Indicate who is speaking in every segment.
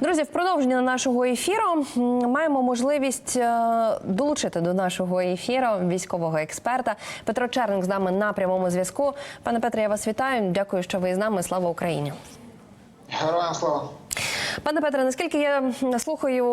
Speaker 1: Друзі, в продовження нашого ефіру маємо можливість е, долучити до нашого ефіру військового експерта Петро Черник з нами на прямому зв'язку. Пане Петре, я вас вітаю. Дякую, що ви з нами. Слава Україні.
Speaker 2: Героям слава.
Speaker 1: Пане Петре, наскільки я слухаю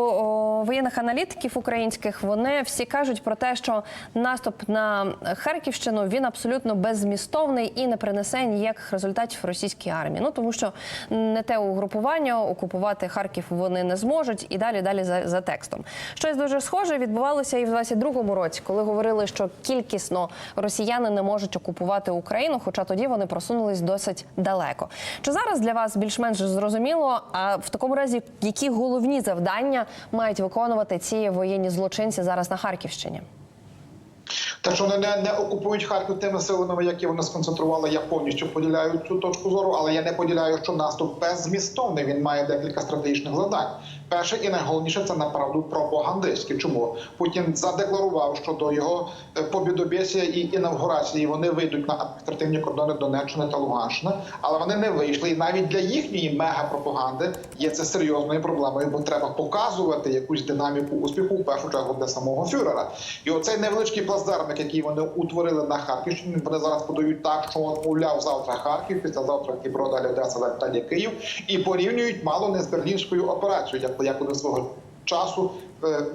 Speaker 1: воєнних аналітиків українських, вони всі кажуть про те, що наступ на Харківщину він абсолютно беззмістовний і не принесе ніяких результатів російській армії. Ну тому що не те угрупування окупувати Харків вони не зможуть, і далі далі за, за текстом. Щось дуже схоже відбувалося і в 22-му році, коли говорили, що кількісно росіяни не можуть окупувати Україну, хоча тоді вони просунулись досить далеко. Чи зараз для вас більш-менш зрозуміло? А в такому разі, які головні завдання мають виконувати ці воєнні злочинці зараз на Харківщині?
Speaker 2: Те, що вони не, не окупують Харків тими силами, які вони сконцентрували, я повністю поділяю цю точку зору, але я не поділяю, що наступ беззмістовний. Він має декілька стратегічних завдань. Перше і найголовніше це направду пропагандистське. Чому Путін задекларував, що до його е, побідобєсія і інавгурації вони вийдуть на адміністративні кордони Донеччини та Луганщини, але вони не вийшли. І навіть для їхньої мегапропаганди є це серйозною проблемою, бо треба показувати якусь динаміку успіху в першу чергу для самого фюрера. І оцей невеличкий плацдармик, який вони утворили на Харківщині, вони зараз подають так, що мовляв завтра Харків, післязавтра Дніпро, далі Одеса, далі Київ, і порівнюють мало не з берлінською операцією, як як вони свого часу е,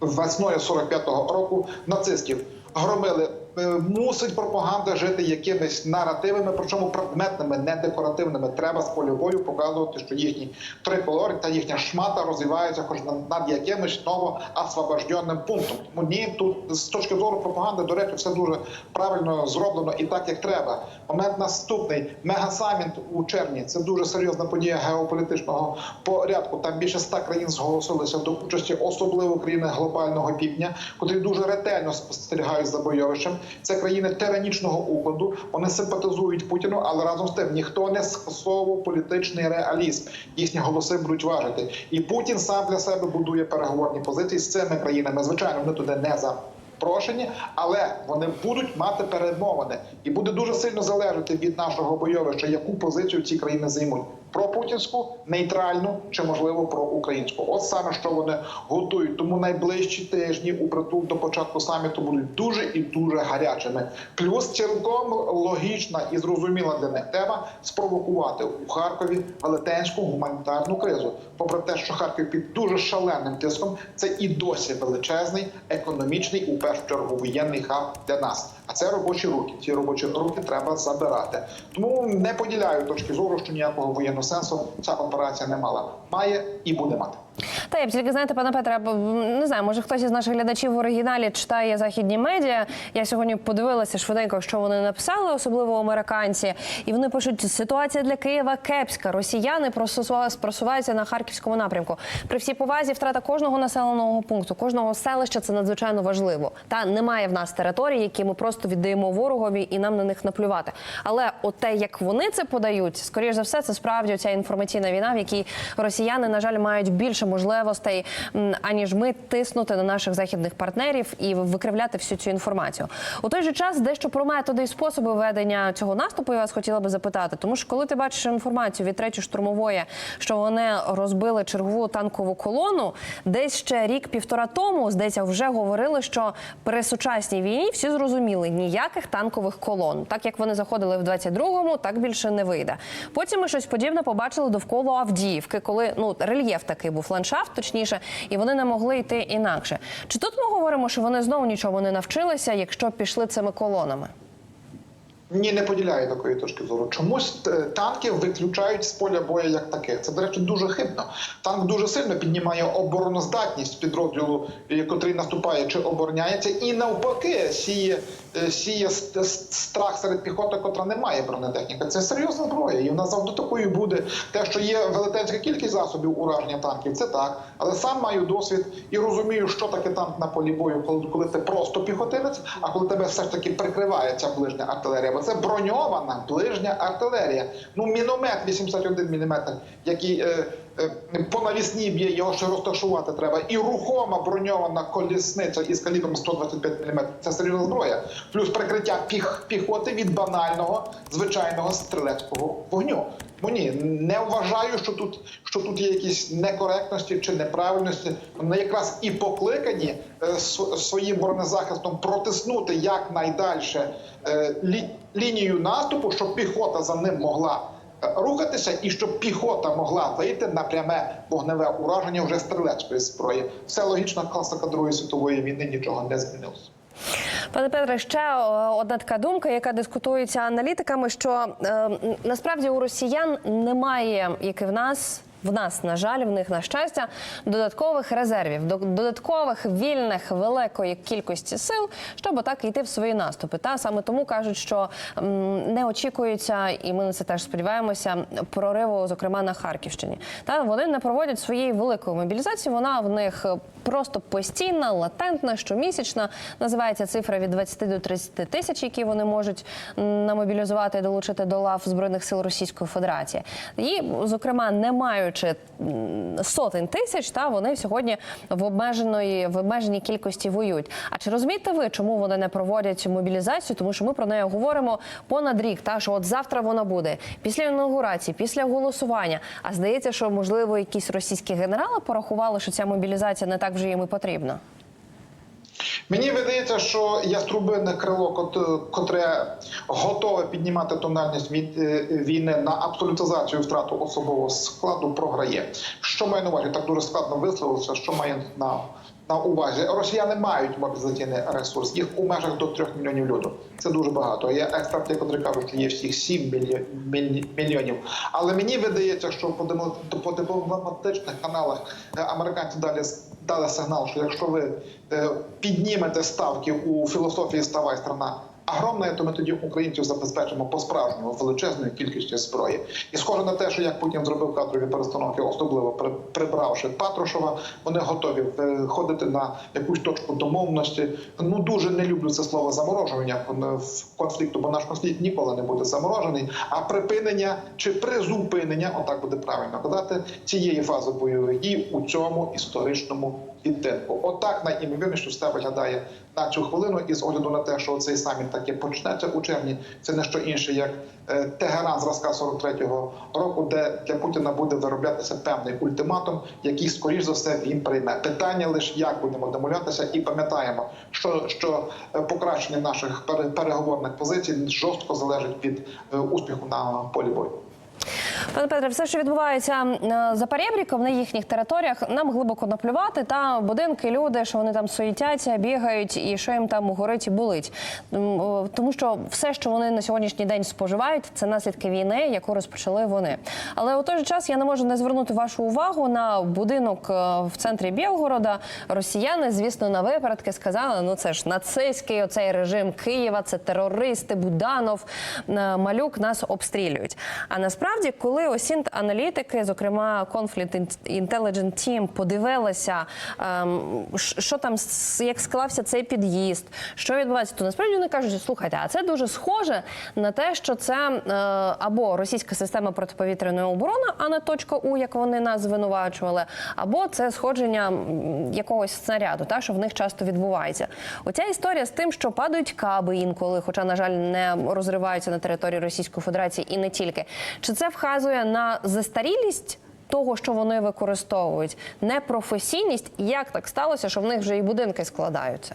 Speaker 2: весною 45-го року нацистів громили. Е, Мусить пропаганда жити якимись наративами, причому предметними, не декоративними. Треба з польовою показувати, що їхні триколор та їхня шмата розвиваються хоч над якимось новоосвобожденним пунктом. Тому ні, тут з точки зору пропаганди, до речі, все дуже правильно зроблено і так, як треба. Момент наступний мегасаміт у червні. Це дуже серйозна подія геополітичного порядку. Там більше ста країн зголосилися до участі, особливо країни глобального півдня, котрі дуже ретельно спостерігають за бойовищем. Це країни тиранічного укладу. Вони симпатизують Путіну, але разом з тим ніхто не скасовував політичний реалізм. Їхні голоси будуть важити. І Путін сам для себе будує переговорні позиції з цими країнами. Звичайно, вони туди не за. Прошені, але вони будуть мати перемовини, і буде дуже сильно залежати від нашого бойовища, яку позицію ці країни займуть: про путінську, нейтральну чи можливо про українську. От саме що вони готують. Тому найближчі тижні у притул до початку саміту будуть дуже і дуже гарячими. Плюс цілком логічна і зрозуміла для них тема спровокувати у Харкові велетенську гуманітарну кризу. Попри те, що Харків під дуже шаленим тиском, це і досі величезний економічний у першу чергу воєнний хаб для нас. А це робочі руки. Ці робочі руки треба забирати. Тому не поділяю точки зору, що ніякого воєнного сенсу ця операція не мала. Має і буде мати.
Speaker 1: Та я б тільки знаєте, пане Петре, не знаю, може хтось із наших глядачів в оригіналі читає західні медіа. Я сьогодні подивилася швиденько, що вони написали, особливо американці, і вони пишуть: ситуація для Києва кепська. Росіяни просуваються на харківському напрямку. При всій повазі втрата кожного населеного пункту, кожного селища це надзвичайно важливо. Та немає в нас територій, які ми просто віддаємо ворогові і нам на них наплювати. Але от те, як вони це подають, скоріш за все, це справді ця інформаційна війна, в якій росіяни, на жаль, мають більше можливостей, аніж ми тиснути на наших західних партнерів і викривляти всю цю інформацію. У той же час дещо про методи і способи ведення цього наступу я вас хотіла би запитати. Тому що коли ти бачиш інформацію від третьої штурмової, що вони розбили чергову танкову колону, десь ще рік-півтора тому, здається, вже говорили, що при сучасній війні всі зрозуміли ніяких танкових колон. Так як вони заходили в 22-му, так більше не вийде. Потім ми щось подібне побачили довкола Авдіївки, коли ну рельєф такий був ландшафт, точніше, і вони не могли йти інакше. Чи тут ми говоримо, що вони знову нічого не навчилися, якщо пішли цими колонами?
Speaker 2: Ні, не поділяю такої точки зору. Чомусь е, танки виключають з поля бою як таке. Це, до речі, дуже хибно. Танк дуже сильно піднімає обороноздатність підрозділу, е, котрий наступає чи обороняється, і навпаки сіє, е, сіє с- с- страх серед піхоти, котра не має бронетехніки. Це серйозна зброя, і вона завжди такою буде. Те, що є велетенська кількість засобів ураження танків, це так. Але сам маю досвід і розумію, що таке танк на полі бою, коли, коли ти просто піхотинець, а коли тебе все ж таки прикриває ця ближня артилерія. Бо це броньована ближня артилерія. Ну, міномет 81 мм, який е, е, по навісні б'є, його ще розташувати треба. І рухома броньована колісниця із калібром 125 мм – це серйозна зброя. Плюс прикриття піх, піхоти від банального звичайного стрілецького вогню. Ну ні, не вважаю, що тут, що тут є якісь некоректності чи неправильності. Вони якраз і покликані е, св- своїм бронезахистом протиснути якнайдальше е, лі, лінію наступу, щоб піхота за ним могла е, рухатися, і щоб піхота могла вийти на пряме вогневе ураження вже стрілецької зброї. Все логічна класика Другої світової війни нічого не змінилося.
Speaker 1: Пане Петре, ще е, одна така думка, яка дискутується аналітиками, що е, насправді у росіян немає, як і в нас. В нас, на жаль, в них на щастя, додаткових резервів, до- додаткових вільних великої кількості сил, щоб так йти в свої наступи. Та саме тому кажуть, що не очікується, і ми на це теж сподіваємося, прориву, зокрема на Харківщині. Та вони не проводять своєї великої мобілізації. Вона в них просто постійна, латентна, щомісячна. Називається цифра від 20 до 30 тисяч, які вони можуть намобілізувати і долучити до лав збройних сил Російської Федерації. І, зокрема, не маючи сотень тисяч, та вони сьогодні в обмеженої в обмеженій кількості воюють. А чи розумієте ви, чому вони не проводять мобілізацію? Тому що ми про неї говоримо понад рік. Та що от завтра вона буде після інаугурації, після голосування. А здається, що можливо якісь російські генерали порахували, що ця мобілізація не так вже їм і потрібна.
Speaker 2: Мені видається, що яструбине крило, кот- котре готове піднімати тональність від е, війни на абсолютизацію втрату особового складу, програє. Що має на увазі? Так дуже складно висловився. Що має на, на увазі? Росіяни мають мобілізаційний ресурс. Їх у межах до 3 мільйонів людей. Це дуже багато. Є експерти, які кажуть, що є всіх 7 мільйо- міль- мільйонів. Але мені видається, що по дипломатичних каналах американці далі дали сигнал, що якщо ви е, піднімете ставки у філософії «Ставай страна агромна, то ми тоді українців забезпечимо по справжньому величезною кількістю зброї. І схоже на те, що як Путін зробив кадрові перестановки, особливо при- прибравши Патрушева, вони готові виходити на якусь точку домовності. Ну дуже не люблю це слово заморожування в конфлікту, бо наш конфлікт ніколи не буде заморожений. А припинення чи призупинення, отак буде правильно казати, цієї фази бойових дій у цьому історичному відтинку. Отак найімовірніше все виглядає на цю хвилину, і з огляду на те, що цей саміт таки почнеться у червні, це не що інше, як е, Тегеран зразка 43-го року, де для Путіна буде вироблятися певний ультиматум, який скоріш за все він прийме. Питання лише як будемо домовлятися, і пам'ятаємо, що, що е, покращення наших пере- переговорних позицій жорстко залежить від е, успіху на полі бою.
Speaker 1: Пане Петре, все, що відбувається е, за перебріком на їхніх територіях, нам глибоко наплювати. Та будинки, люди, що вони там суетяться, бігають, і що їм там горить і болить. Тому що все, що вони на сьогоднішній день споживають, це наслідки війни, яку розпочали вони. Але у той же час я не можу не звернути вашу увагу на будинок е, в центрі Білгорода. Росіяни, звісно, на випередки сказали: ну це ж нацистський оцей режим Києва, це терористи, Буданов, е, Малюк нас обстрілюють. А насправді, коли осінт аналітики, зокрема Conflict Intelligence Team, подивилися, ем, що там як склався цей під'їзд, що відбувається, то насправді вони кажуть, слухайте, а це дуже схоже на те, що це е, або російська система протиповітряної оборони, а не точка У, як вони нас звинувачували, або це сходження якогось снаряду, та що в них часто відбувається. Оця історія з тим, що падають каби інколи, хоча, на жаль, не розриваються на території Російської Федерації і не тільки. Чи це вказує на застарілість? Того, що вони використовують, непрофесійність, як так сталося, що в них вже і будинки складаються?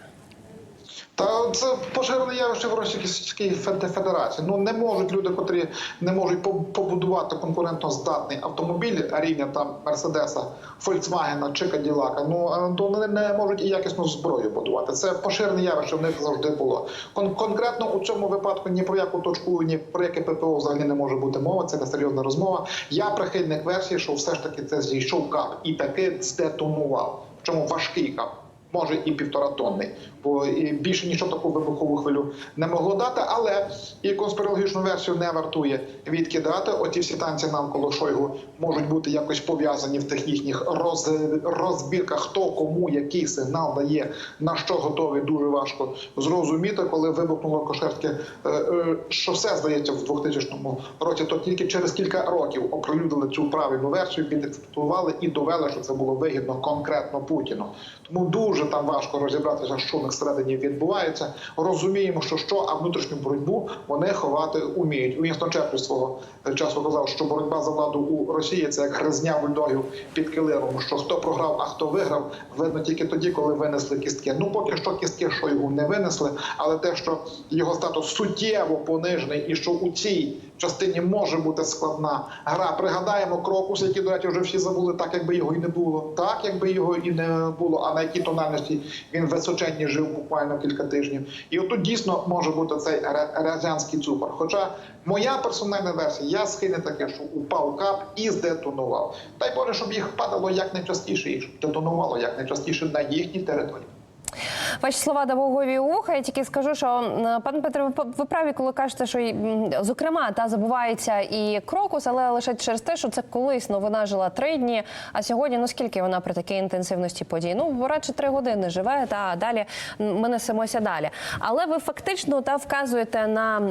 Speaker 2: Та це поширене явище в Російській Фед- Федерації. Ну не можуть люди, котрі не можуть по- побудувати конкурентно здатний автомобіль рівня там Мерседеса, Фольксвагена чи Каділака. Ну а то вони не можуть і якісну зброю будувати. Це поширене явище в них завжди було. Кон- конкретно у цьому випадку ні про яку точку, ні про яке ППО взагалі не може бути мова. Це не серйозна розмова. Я прихильник версії, що все ж таки це зійшов кап і таки здетонував. Причому важкий кап. Може і півтора тонни, бо більше нічого таку вибухову хвилю не могло дати. Але і конспірологічну версію не вартує відкидати. Оті всі танці навколо Шойгу можуть бути якось пов'язані в тих їхніх роз, розбірках, хто кому який сигнал дає, на що готовий, дуже важко зрозуміти, коли вибухнуло Кошерське е, е, шосе, здається, в 2000 році, то тільки через кілька років оприлюднили цю правильну версію, підексплуатували і довели, що це було вигідно конкретно Путіну. Тому дуже там важко розібратися, що на всередині відбувається. Розуміємо, що що, а внутрішню боротьбу вони ховати уміють. Уінстон Черчилль свого часу казав, що боротьба за владу у Росії це як гризня бульдогів під килимом. Що хто програв, а хто виграв, видно тільки тоді, коли винесли кістки. Ну поки що кістки Шойгу не винесли, але те, що його статус суттєво понижений, і що у цій частині може бути складна гра. Пригадаємо крокус, який, до речі, вже всі забули, так якби його і не було, так якби його і не було. А на якій тональності він височенні жив буквально кілька тижнів. І отут дійсно може бути цей рязанський цукор. Хоча моя персональна версія, я схильний таке, що упав кап і здетонував. Дай Боже, щоб їх падало якнайчастіше, і щоб детонувало якнайчастіше на їхній території.
Speaker 1: Ваші слова до Богові уха. Я тільки скажу, що м, пане Петре, ви праві, коли кажете, що зокрема та забувається і крокус, але лише через те, що це колись новина жила три дні. А сьогодні ну скільки вона при такій інтенсивності подій? Ну радше три години живе, та далі ми несемося далі. Але ви фактично та вказуєте на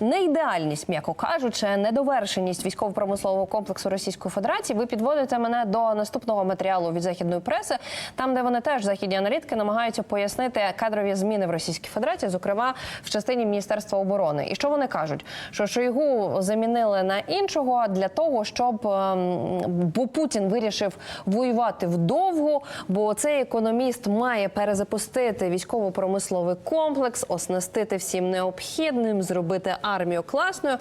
Speaker 1: неідеальність, м'яко кажучи, недовершеність військово-промислового комплексу Російської Федерації. Ви підводите мене до наступного матеріалу від західної преси, там де вони теж західні аналітики намагаються пояснити кадрові зміни в Російській Федерації, зокрема в частині Міністерства оборони. І що вони кажуть? Що Шойгу замінили на іншого для того, щоб ем, бо Путін вирішив воювати вдовго, бо цей економіст має перезапустити військово-промисловий комплекс, оснастити всім необхідним, зробити армію класною.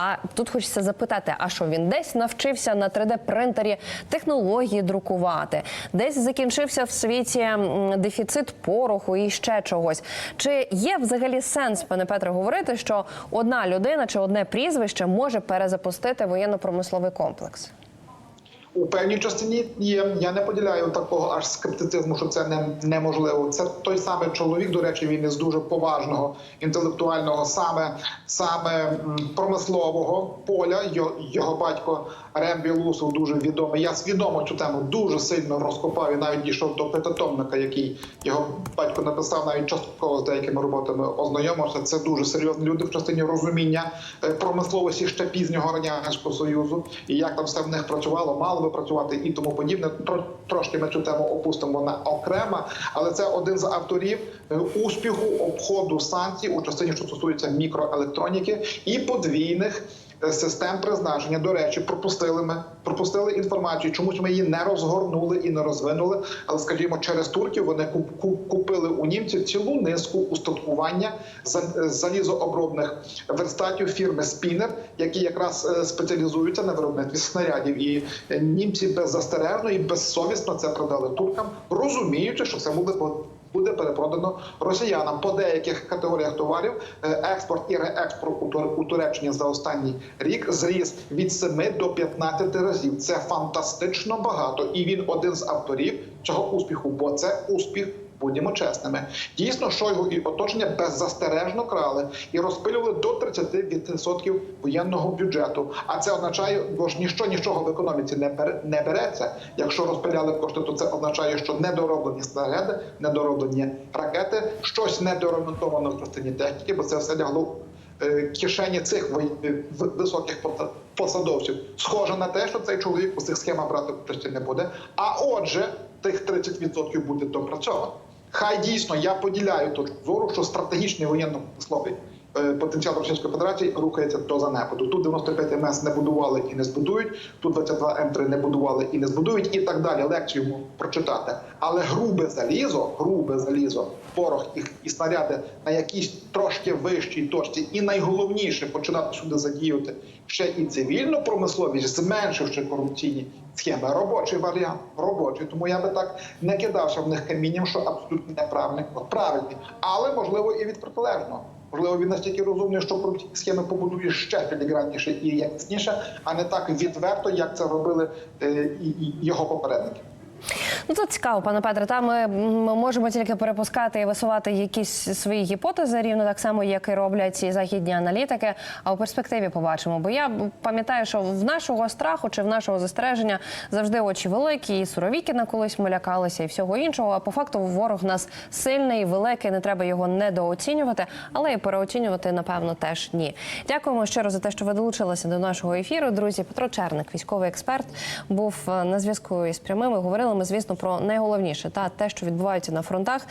Speaker 1: А тут хочеться запитати: а що він десь навчився на 3D-принтері технології друкувати, десь закінчився в світі дефіцит пороху і ще чогось. Чи є взагалі сенс, пане Петре, говорити, що одна людина чи одне прізвище може перезапустити воєнно-промисловий комплекс?
Speaker 2: У певній частині є. Я не поділяю такого аж скептицизму, що це не, неможливо. Це той самий чоловік, до речі, він із дуже поважного інтелектуального, саме саме промислового поля. Його, його батько Рем Білусов дуже відомий. Я свідомо цю тему дуже сильно розкопав і навіть дійшов до п'ятитомника, який його батько написав, навіть частково з деякими роботами ознайомився. Це дуже серйозні люди в частині розуміння е, промисловості ще пізнього радянського союзу і як там все в них працювало, мало би працювати і тому подібне. Тро- Трошки ми цю тему опустимо на окрема, але це один з авторів е, успіху обходу санкцій у частині, що стосується мікроелектроніки і подвійних. Е, Систем призначення, до речі, пропустили ми пропустили інформацію. Чомусь ми її не розгорнули і не розвинули. Але, скажімо, через турків вони куп- куп- купили у німців цілу низку устаткування за- залізообробних верстатів фірми Спінер, які якраз е, спеціалізуються на виробництві снарядів. І е, німці беззастережно і безсовісно це продали туркам, розуміючи, що це по- буде перепродано росіянам по деяких категоріях товарів. е, Експорт і реекспорт у Туреччині за останній рік зріс від 7 до 15 разів. Це фантастично багато, і він один з авторів цього успіху, бо це успіх. Будемо чесними. Дійсно, Шойгу і оточення беззастережно крали і розпилювали до 30% воєнного бюджету. А це означає, бо ж ніщо нічого в економіці не бере- не береться. Якщо розпиляли кошти, то це означає, що недороблені снаряди, недороблені ракети, щось недоремонтовано в частині техніки, бо це все лягло е, кишені цих е, високих посадовців. Схоже на те, що цей чоловік у цих схемах брати участі не буде. А отже, тих 30% буде допрацьовано. Хай дійсно я поділяю точку зору, що стратегічний воєнно-промисловий е, потенціал Російської Федерації рухається до занепаду. Тут 95 МС не будували і не збудують, тут 22 М3 не будували і не збудують, і так далі. Лекцію прочитати. Але грубе залізо, грубе залізо, порох і, і снаряди на якійсь трошки вищій точці, і найголовніше починати сюди задіювати ще і цивільну промисловість, зменшивши корупційні схеми. Робочий варіант, робочий. Тому я би так не кидався в них камінням, що абсолютно неправильний, правильний, але можливо і від протилежного. Можливо, він настільки розумний, що корупційні схеми побудує ще філігранніше і якісніше, а не так відверто, як це робили е, його попередники.
Speaker 1: Ну тут цікаво, пане Петре. Там ми можемо тільки перепускати і висувати якісь свої гіпотези, рівно так само, як і роблять і західні аналітики. А у перспективі побачимо. Бо я пам'ятаю, що в нашого страху чи в нашого застереження завжди очі великі, і суровікіна колись ми лякалися, і всього іншого. А по факту ворог нас сильний, великий. Не треба його недооцінювати, але і переоцінювати, напевно, теж ні. Дякуємо щиро за те, що ви долучилися до нашого ефіру. Друзі, Петро Черник, військовий експерт, був е, на зв'язку із прямими. Говорили ми, звісно, про найголовніше та те, що відбувається на фронтах.